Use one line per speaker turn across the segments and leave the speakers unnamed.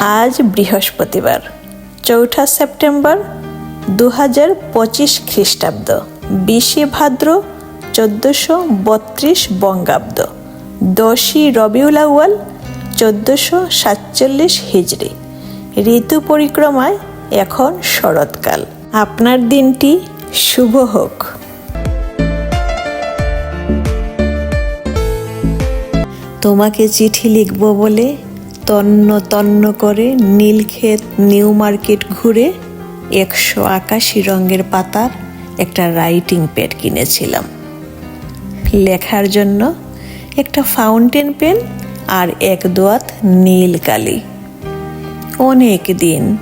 আজ বৃহস্পতিবার, চৌঠা সেপ্টেম্বর দু হাজার পঁচিশ খ্রিস্টাব্দ, বিশে ভাদ্র চোদ্দোশো বত্রিশ বঙ্গাব্দ, দশই রবিউল আউয়াল চোদ্দোশো সাতচল্লিশ হিজড়ি। ঋতু পরিক্রমায় এখন শরৎকাল। আপনার দিনটি শুভ হোক। তোমাকে চিঠি লিখব বলে তন্ন তন্ন করে নীলক্ষেত, নিউ মার্কেট ঘুরে একশো আকাশি রঙের পাতার একটা রাইটিং প্যাড কিনেছিলাম। লেখার জন্য একটা ফাউন্টেন পেন আর এক দোয়াত নীল কালি। অনেক দিন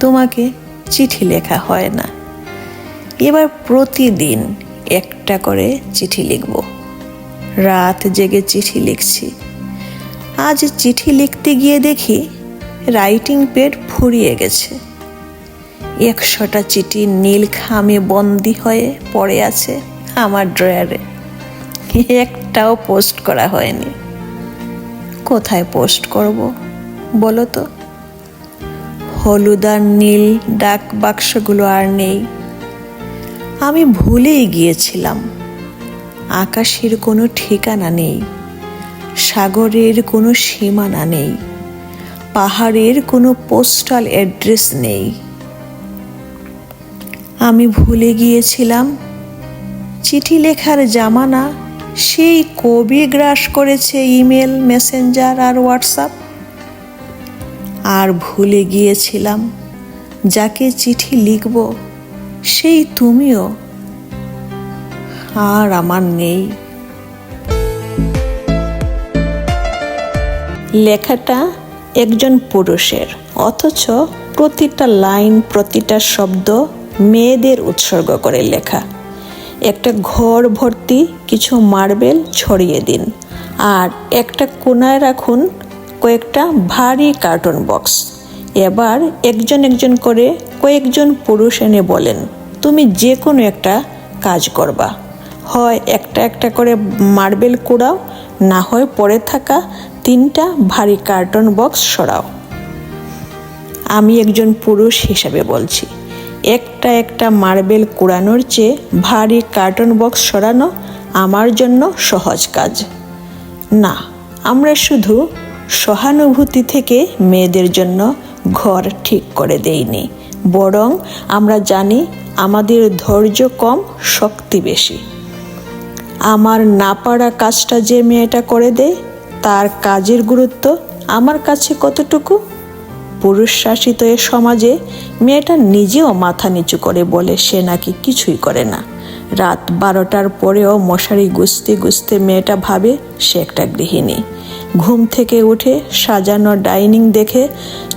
তোমাকে চিঠি লেখা হয় না। এবার প্রতিদিন একটা করে চিঠি লিখব। রাত জেগে চিঠি লিখছি। আজ চিঠি লিখতে গিয়ে দেখি রাইটিং পেড ফুরিয়ে গেছে। একশোটা চিঠি নীল খামে বন্দি হয়ে পড়ে আছে আমার ড্রয়ারে একটাও পোস্ট করা হয়নি। কোথায় পোস্ট করব বলো তো? হলুদ আর নীল ডাক বাক্সগুলো আর নেই। আমি ভুলেই গিয়েছিলাম। আকাশের কোনো ঠিকানা নেই। সাগরের কোনো সীমানা নেই। পাহাড়ের কোনো পোস্টাল অ্যাড্রেস নেই। আমি ভুলে গিয়েছিলাম, চিঠি লেখার জামানা, সেই কবি গ্রাস করেছে ইমেল, মেসেঞ্জার আর হোয়াটসঅ্যাপ? আর ভুলে গিয়েছিলাম, যাকে চিঠি লিখব, সেই তুমিও। আর আমার নেই। লেখাটা একজন পুরুষের, অথচ প্রতিটা লাইন, প্রতিটা শব্দ মেয়েদের উৎসর্গ করে লেখা। একটা ঘর ভর্তি, কিছু মার্বেল ছড়িয়ে দিন। আর একটা কোনায় রাখুন কয়েকটা ভারী কার্টুন বক্স। এবার একজন একজন করে কয়েকজন পুরুষ এনে বলেন, তুমি যে কোনো একটা কাজ করবা। হয় একটা একটা করে মার্বেল কুড়াও, না হয় পড়ে থাকা তিনটা ভারী কার্টন বক্স সরাও। আমি একজন পুরুষ হিসাবে বলছি, একটা একটা মার্বেল কুড়ানোর চেয়ে ভারী কার্টন বক্স সরানো আমার জন্য সহজ কাজ। না, আমরা শুধু সহানুভূতি থেকে মেয়েদের জন্য ঘর ঠিক করে দেইনি, বরং আমরা জানি আমাদের ধৈর্য কম, শক্তি বেশি। আমার না পারা কাজটা যে মেয়েটা করে দেয় তার কাজের গুরুত্ব আমার কাছে কতটুকু? পুরুষ শাসিত এ সমাজে মেয়েটা নিজেও মাথা নিচু করে বলে সে নাকি কিছুই করে না। রাত বারোটার পরেও মশারি গুছতে গুছতে মেয়েটা ভাবে সে একটা গৃহিণী। ঘুম থেকে উঠে সাজানো ডাইনিং দেখে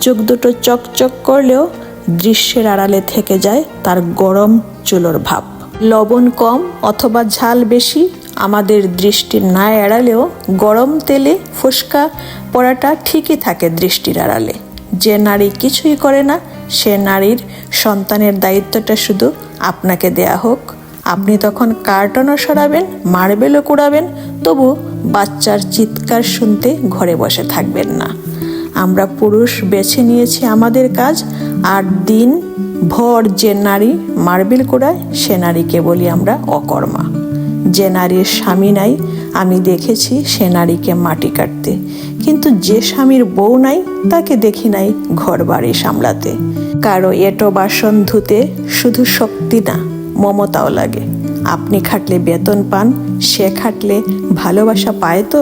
চোখ দুটো চকচক করলেও দৃশ্যের আড়ালে থেকে যায় তার গরম চুলোর ভাব। লবণ কম অথবা ঝাল বেশি আমাদের দৃষ্টি না এড়ালেও গরম তেলে ফুসকা পড়াটা ঠিকই থাকে দৃষ্টির আড়ালে। যে নারী কিছুই করে না, সে নারীর সন্তানের দায়িত্বটা শুধু আপনাকে দেয়া হোক। আপনি তখন কার্টনও সরাবেন, মার্বেলও কুড়াবেন, তবু বাচ্চার চিৎকার শুনতে ঘরে বসে থাকবেন না। আমরা পুরুষ বেছে নিয়েছি আমাদের কাজ, আর দিন ভর যে নারী মার্বেল কুড়ায়, সে নারীকে বলি আমরা অকর্মা। যে নারীর স্বামী নাই, আমি দেখেছি সে নারীকে মাটি কাটতে। কিন্তু যে স্বামীর বউ নাই, তাকে দেখি নাই ঘর বাড়ি সামলাতে। কারও এটো বাসন ধুতে শুধু শক্তি না, মমতাও লাগে। আপনি খাটলে বেতন পান, সে খাটলে ভালোবাসা পায় তো?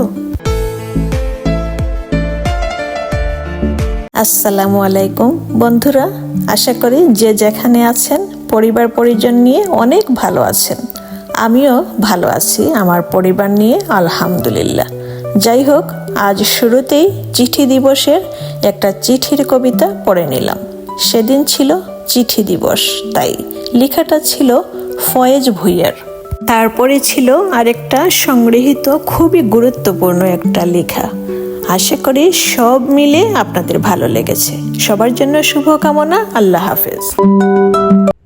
আসসালামু আলাইকুম বন্ধুরা, আশা করি যে যেখানে আছেন পরিবার পরিজন নিয়ে অনেক ভালো আছেন। আমিও ভালো আছি, আমার পরিবার নিয়ে, আলহামদুলিল্লাহ। যাই হোক, আজ শুরুতেই চিঠি দিবসের একটা চিঠির কবিতা পড়ে নিলাম। সেদিন ছিল চিঠি দিবস, তাই লেখাটা ছিল ফয়েজ ভুইয়ার। তারপরে ছিল আরেকটা সংগৃহীত খুবই গুরুত্বপূর্ণ একটা লেখা। আশা করি সব মিলে আপনাদের ভালো লেগেছে। সবার জন্য শুভকামনা, আল্লাহ হাফেজ।